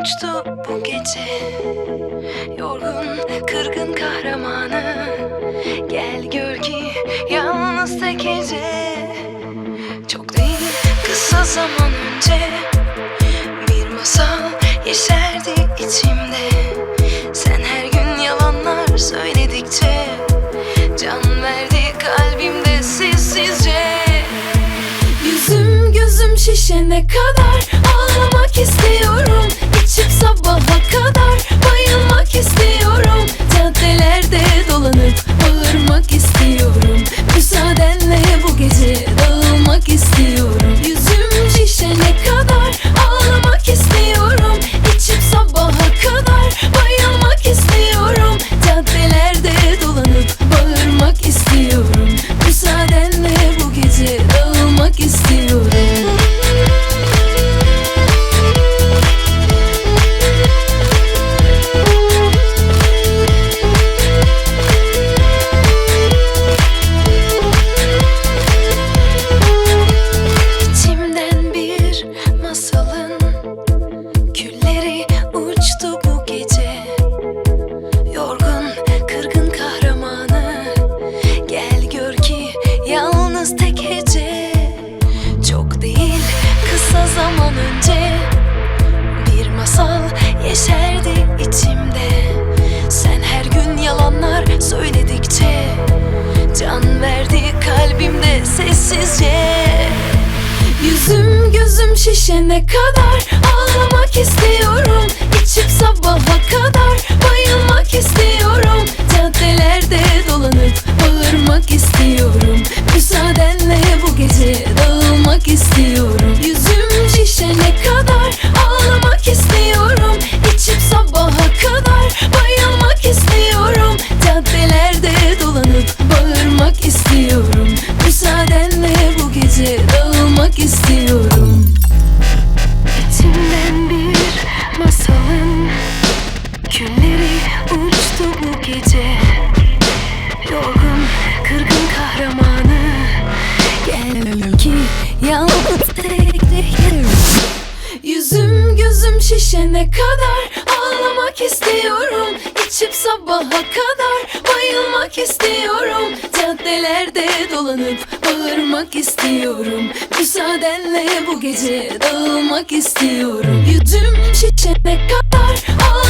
uçtu bu gece Yorgun, kırgın kahramanı. Gel gör ki yalnız tek gece Çok değil. Kısa zaman önce Bir masal yeşerdi içimde. Sen her gün yalanlar söyledikçe Can verdi kalbimde sessizce. Yüzüm gözüm şişene kadar Ağlamak istiyorum İçip sabaha kadar Bayılmak istiyorum. Caddelerde dolanıp Bağırmak istiyorum. Müsaadenle bu gece sessizce. Yüzüm gözüm şişene kadar Ağlamak istiyorum. İçip sabaha kadar Bayılmak istiyorum. Caddelerde dolanıp Bağırmak istiyorum şişene kadar Ağlamak istiyorum. İçip sabaha kadar Bayılmak istiyorum. Caddelerde dolanıp Bağırmak istiyorum. Müsaadenle bu gece Dağılmak istiyorum. Yüzüm şişene kadar Ağlamak